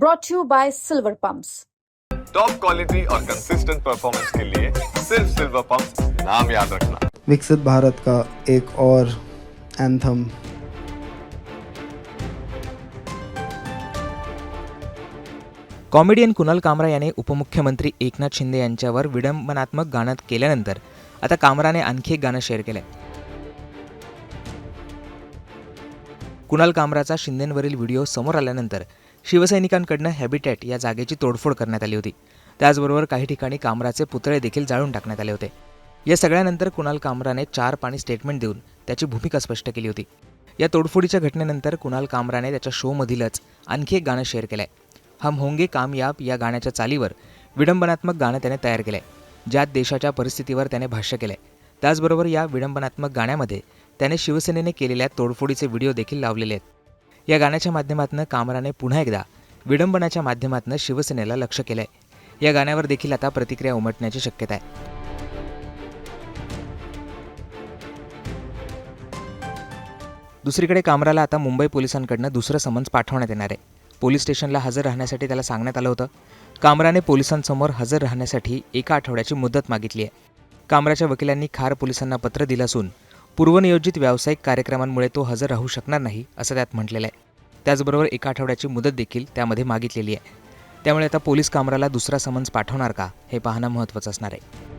brought to you by Silver Pumps. Top quality और consistent performance के लिए सिर्फ सिल्वर पंप नाम याद रखना। विकसित भारत का एक और एंथम कॉमेडियन कुणाल कामरा याने उपमुख्यमंत्री एकनाथ शिंदे यांच्यावर विडंबनात्मक गाणं केल्यानंतर आता कामराने आणखी एक गाणं शेअर केलंय. कुणाल कामराचा शिंदेंवरील व्हिडिओ समोर आल्यानंतर शिवसैनिकांकडनं हॅबिटॅट या जागेची तोडफोड करण्यात आली होती. त्याचबरोबर काही ठिकाणी कामराचे पुतळे देखील जाळून टाकण्यात आले होते. या सगळ्यानंतर कुणाल कामराने चार पाणी स्टेटमेंट देऊन त्याची भूमिका स्पष्ट केली होती. या तोडफोडीच्या घटनेनंतर कुणाल कामराने त्याच्या शोमधीलच आणखी एक गाणं शेअर केलंय. हम होंगे कामयाब या गाण्याच्या चालीवर विडंबनात्मक गाणं त्याने तयार केलंय ज्यात देशाच्या परिस्थितीवर त्याने भाष्य केलंय. त्याचबरोबर या विडंबनात्मक गाण्यामध्ये त्याने शिवसेनेने केलेल्या तोडफोडीचे व्हिडिओ देखील लावलेले आहेत. या गाण्याच्या माध्यमातून कामराने पुन्हा एकदा विडंबनाच्या माध्यमातून शिवसेनेला लक्ष केलंय. या गाण्यावर देखील आता प्रतिक्रिया उमटण्याची शक्यता आहे. दुसरीकडे कामराला आता मुंबई पोलिसांकडनं दुसरं समन्स पाठवण्यात येणार आहे. पोलीस स्टेशनला हजर राहण्यासाठी त्याला सांगण्यात आलं होतं. कामराने पोलिसांसमोर हजर राहण्यासाठी एका आठवड्याची मुदत मागितली आहे. कामराच्या वकिलांनी खार पोलिसांना पत्र दिलं असून पूर्वनियोजित व्यावसायिक कार्यक्रमांमुळे तो हजर राहू शकणार नाही असं त्यात म्हटलेलं आहे. त्याचबरोबर एका आठवड्याची मुदत देखील त्यामध्ये मागितलेली आहे. त्यामुळे आता पोलीस कामराला दुसरा समन्स पाठवणार का हे पाहणं महत्त्वाचं असणार आहे.